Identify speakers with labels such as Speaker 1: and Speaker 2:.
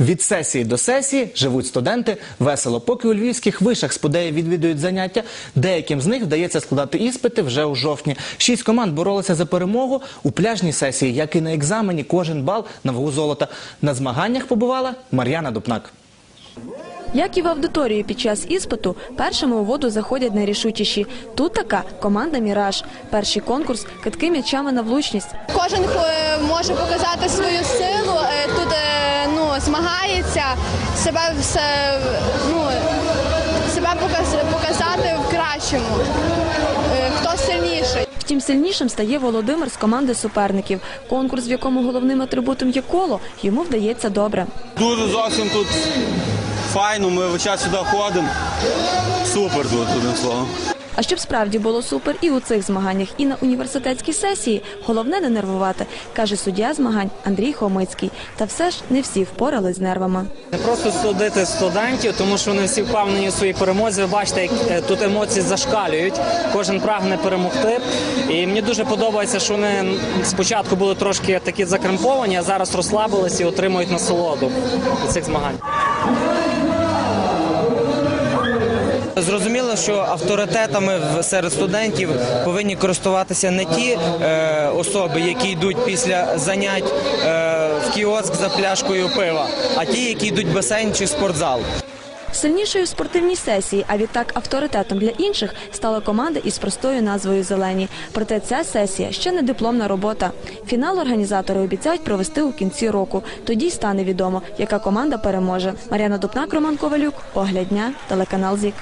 Speaker 1: Від сесії до сесії живуть студенти весело. Поки у львівських вишах сподеї відвідують заняття, деяким з них вдається складати іспити вже у жовтні. Шість команд боролися за перемогу у пляжній сесії, як і на екзамені. Кожен бал на вагу золота. На змаганнях побувала Мар'яна Дупнак.
Speaker 2: Як і в аудиторії під час іспиту, першими у воду заходять найрішучіші. Тут така команда Міраж. Перший конкурс китки м'ячами на влучність.
Speaker 3: Кожен е, може показати свою силу, змагається, себе все, ну, себе показати в кращому, е, хто сильніший.
Speaker 2: Втім, сильнішим стає Володимир з команди суперників. Конкурс, в якому головним атрибутом є коло, йому вдається добре.
Speaker 4: Дуже зовсім тут файно, ми весь час сюди ходимо. Супер тут, одним словом.
Speaker 2: А щоб справді було супер і у цих змаганнях, і на університетській сесії, головне не нервувати, каже суддя змагань Андрій Хомицький. Та все ж не всі впорались з нервами.
Speaker 5: Не просто судити студентів, тому що вони всі впевнені у своїй перемозі. Ви бачите, як е, тут емоції зашкалюють. Кожен прагне перемогти. І мені дуже подобається, що вони спочатку були трошки такі закремповані, а зараз розслабилися і отримують насолоду від цих змагань.
Speaker 6: Зрозуміло, що авторитетами серед студентів повинні користуватися не ті е, особи, які йдуть після занять е, в кіоск за пляшкою пива, а ті, які йдуть в басейн чи в спортзал.
Speaker 2: Сильнішою в спортивній сесії, а відтак авторитетом для інших стала команда із простою назвою Зелені. Проте ця сесія ще не дипломна робота. Фінал організатори обіцяють провести у кінці року. Тоді стане відомо, яка команда переможе. Мар'яна Дупнак, Роман Ковалюк, Огляд дня, телеканал ЗІК.